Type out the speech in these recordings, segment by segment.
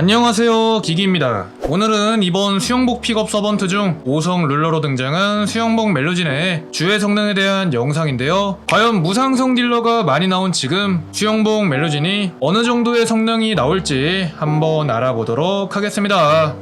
안녕하세요 기기입니다. 오늘은 이번 수영복 픽업 서번트 중 5성 룰러로 등장한 수영복 멜로진의 주의 성능에 대한 영상인데요. 과연 무상성 딜러가 많이 나온 지금 수영복 멜로진이 어느 정도의 성능이 나올지 한번 알아보도록 하겠습니다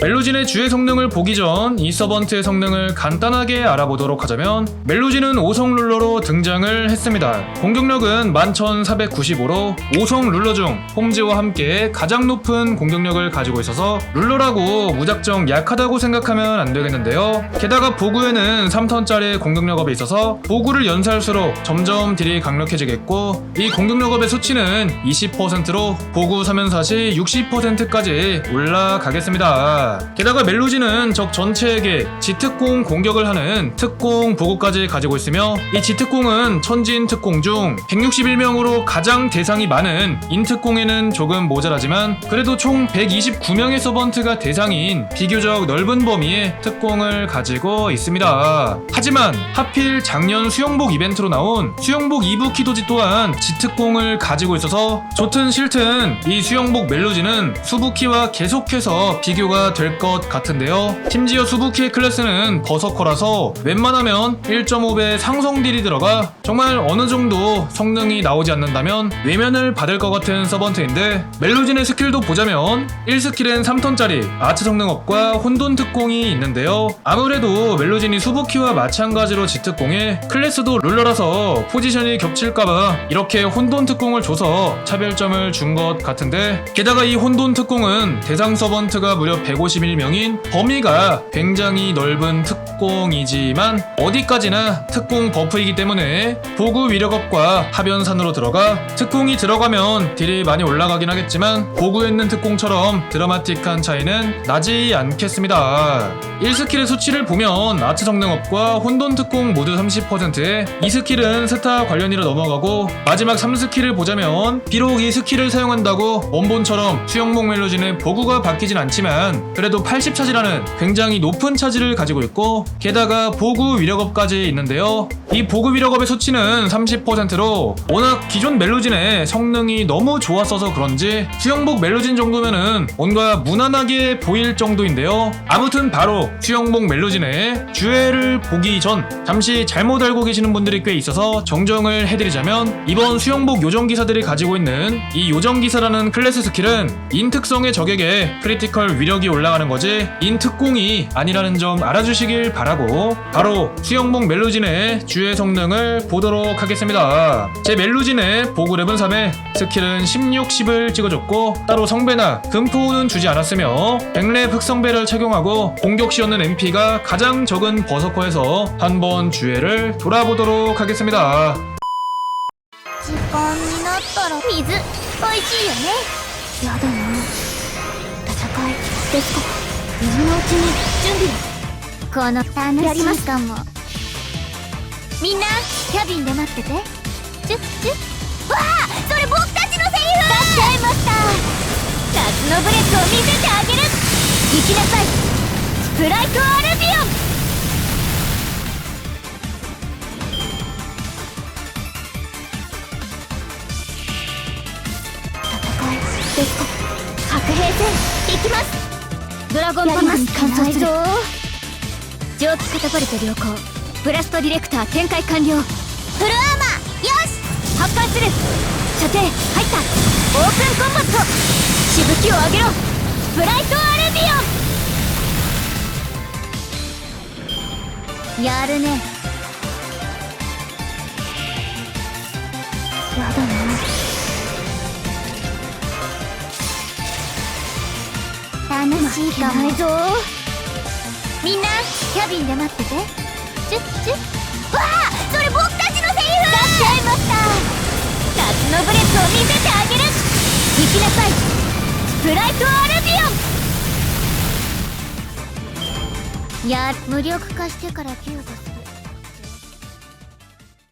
멜로진의 주의 성능을 보기 전 이 서번트의 성능을 간단하게 알아보도록 하자면 멜로진은 5성 룰러로 등장을 했습니다. 공격력은 11,495로 5성 룰러 중 홈즈와 함께 가장 높은 공격력을 가지고 있어서 룰러라고 무작정 약하다고 생각하면 안 되겠는데요. 게다가 보구에는 3턴짜리 공격력업이 있어서 보구를 연사할수록 점점 딜이 강력해지겠고 이 공격력업의 수치는 20%로 보구 3연사 시 60%까지 올라가겠습니다. 게다가 멜로지는 적 전체에게 지특공 공격을 하는 특공 보고까지 가지고 있으며 이 지특공은 천진 특공 중 161명으로 가장 대상이 많은 인특공에는 조금 모자라지만 그래도 총 129명의 서번트가 대상인 비교적 넓은 범위의 특공을 가지고 있습니다. 하지만 하필 작년 수영복 이벤트로 나온 수영복 2부 키도지 또한 지특공을 가지고 있어서 좋든 싫든 이 수영복 멜로지는 수부키와 계속해서 비교가 될 것 같은데요. 심지어 수부키의 클래스는 버서커라서 웬만하면 1.5배 상성 딜이 들어가 정말 어느 정도 성능이 나오지 않는다면 외면을 받을 것 같은 서번트인데 멜로진의 스킬도 보자면 1스킬엔 3턴짜리 아트 성능업과 혼돈 특공이 있는데요. 아무래도 멜로진이 수부키와 마찬가지로 지특공에 클래스도 룰러라서 포지션이 겹칠까봐 이렇게 혼돈 특공을 줘서 차별점을 준 것 같은데 게다가 이 혼돈 특공은 대상 서번트가 무려 151명인 범위가 굉장히 넓은 특공이지만 어디까지나 특공 버프이기 때문에 보구 위력업과 하변산으로 들어가 특공이 들어가면 딜이 많이 올라가긴 하겠지만 보구에 있는 특공처럼 드라마틱한 차이는 나지 않겠습니다. 1스킬의 수치를 보면 아트 성능업과 혼돈 특공 모두 30%에 2스킬은 스타 관련이라 넘어가고 마지막 3스킬을 보자면 비록 이 스킬을 사용한다고 원본처럼 수영복 멜로지는 보구가 바뀌진 않지만 그래도 80차지라는 굉장히 높은 차지를 가지고 있고 게다가 보구 위력업까지 있는데요. 이 보구 위력업의 수치는 30%로 워낙 기존 멜로진의 성능이 너무 좋았어서 그런지 수영복 멜로진 정도면은 뭔가 무난하게 보일 정도인데요. 아무튼 바로 수영복 멜로진의 주애를 보기 전 잠시 잘못 알고 계시는 분들이 꽤 있어서 정정을 해드리자면 이번 수영복 요정 기사들이 가지고 있는 이 요정 기사라는 클래스 스킬은 인 특성의 적에게 크리티컬 위력이 올 라가는 거지 인 특공이 아니라는 점 알아주시길 바라고 바로 수영복 멜로진의 주의 성능을 보도록 하겠습니다. 제 멜로진의 보고 랩은 3에 스킬은 16, 10을 찍어줬고 따로 성배나 금포는 주지 않았으며 100렙 흑성배를 착용하고 공격 시얻는 MP가 가장 적은 버서커에서 한번 주애를 돌아보도록 하겠습니다. 時間になったら水美味しいよねやだな戦い ですか？今のうちに準備。をこの楽しいかも。みんなキャビンで待ってて。チュッチュッ。わあそれ僕たちのセリフ！出しちゃいました。夏のブレスを見せてあげる。行きなさい。スプライトアルビオン。戦いですか？白兵戦行きますドラゴンパマス乾燥する。蒸気カタパルト良好。ブラストディレクター展開完了。フルアーマー。よし。発艦する。射程入った。オープンコンバット。しぶきを上げろ。スプライトアルビオン。やるね。やだ。な楽しいかもぞ。みんなキャビンで待ってて。チュッチュッ。わあそれ僕たちのセリフ。出しちゃいました夏のブレスを見せてあげる。行きなさい。スプライトアルビオン。や無力化してから救護する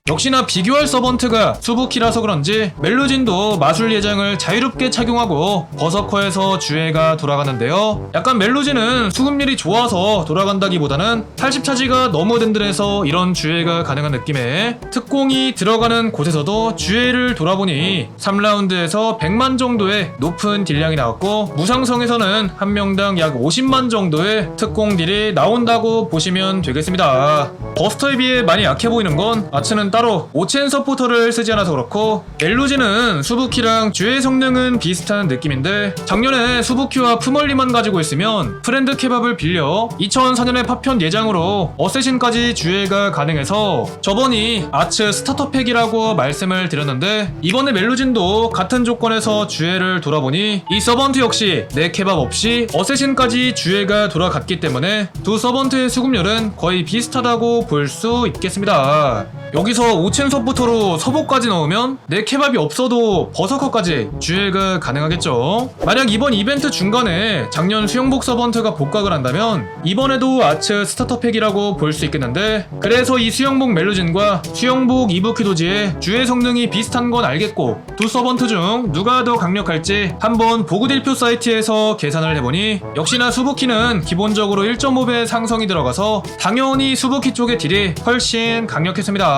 역시나 비교할 서번트가 수부키라서 그런지 멜로진도 마술 예장을 자유롭게 착용하고 버서커에서 주애가 돌아가는데요. 약간 멜로진은 수급률이 좋아서 돌아간다기보다는 80차지가 너무 든든해서 이런 주애가 가능한 느낌에 특공이 들어가는 곳에서도 주애를 돌아보니 3라운드에서 100만 정도의 높은 딜량이 나왔고 무상성에서는 한 명당 약 50만 정도의 특공 딜이 나온다고 보시면 되겠습니다. 버스터에 비해 많이 약해 보이는 건 아츠는 따로 오첸 서포터를 쓰지 않아서 그렇고 멜로지는 수부키랑 주의 성능은 비슷한 느낌인데 작년에 수부키와 푸멀리만 가지고 있으면 프렌드 케밥을 빌려 2004년에 파편 예장으로 어쌔신까지 주의가 가능해서 저번이 아츠 스타터팩이라고 말씀을 드렸는데 이번에 멜로진도 같은 조건에서 주애를 돌아보니 이 서번트 역시 내 케밥 없이 어쌔신까지 주애가 돌아갔기 때문에 두 서번트의 수급률은 거의 비슷하다고 볼 수 있겠습니다. 여기서 5첸 서부터로 서보까지 넣으면 내 케밥이 없어도 버서커까지 주애가 가능하겠죠. 만약 이번 이벤트 중간에 작년 수영복 서번트가 복각을 한다면 이번에도 아츠 스타터팩이라고 볼 수 있겠는데 그래서 이 수영복 멜로진과 수영복 이브키도지의 주애 성능이 비슷한 건 알겠고 두 서번트 중 누가 더 강력할지 한번 보그딜표 사이트에서 계산을 해보니 역시나 수부키는 기본적으로 1.5배 상성이 들어가서 당연히 수부키 쪽의 딜이 훨씬 강력했습니다.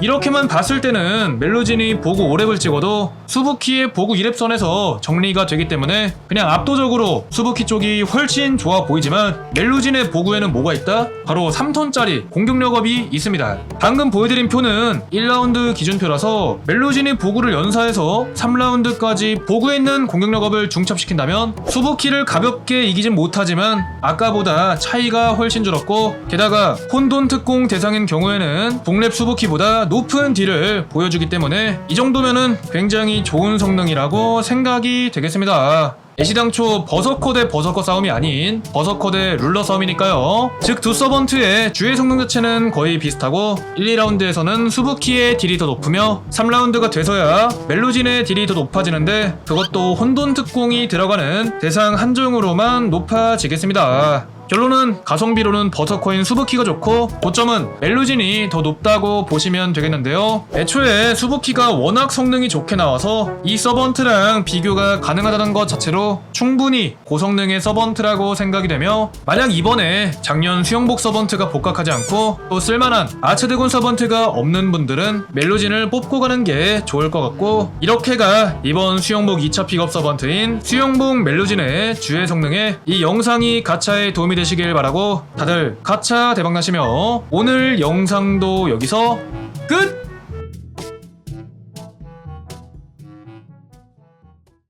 이렇게만 봤을 때는 멜로진이 보고 5렙을 찍어도 수부키의 보고 2렙선에서 정리가 되기 때문에 그냥 압도적으로 수부키 쪽이 훨씬 좋아 보이지만 멜로진의 보구에는 뭐가 있다? 바로 3톤짜리 공격력업이 있습니다. 방금 보여드린 표는 1라운드 기준표라서 멜로진이 보구를 연사해서 3라운드까지 보구에 있는 공격력업을 중첩시킨다면 수부키를 가볍게 이기진 못하지만 아까보다 차이가 훨씬 줄었고 게다가 혼돈 특공 대상인 경우에는 복랩 수부 키보다 높은 딜을 보여주기 때문에 이 정도면은 굉장히 좋은 성능이라고 생각이 되겠습니다. 애시당초 버서커 대 버서커 싸움이 아닌 버서커 대 룰러 싸움이니까요. 즉 두 서번트의 주의 성능 자체는 거의 비슷하고 1, 2라운드에서는 수부키의 딜이 더 높으며 3라운드가 돼서야 멜로진의 딜이 더 높아지는데 그것도 혼돈 특공이 들어가는 대상 한정으로만 높아지겠습니다. 결론은 가성비로는 버터코인 수부키가 좋고 고점은 멜로진이 더 높다고 보시면 되겠는데요. 애초에 수부키가 워낙 성능이 좋게 나와서 이 서번트랑 비교가 가능하다는 것 자체로 충분히 고성능의 서번트라고 생각이 되며 만약 이번에 작년 수영복 서번트가 복각하지 않고 또 쓸만한 아츠드곤 서번트가 없는 분들은 멜로진을 뽑고 가는 게 좋을 것 같고 이렇게가 이번 수영복 2차 픽업 서번트인 수영복 멜로진의 주의 성능에 이 영상이 가차에 도움이 되시길 바라고 다들 가차 대박 나시며 오늘 영상도 여기서 끝!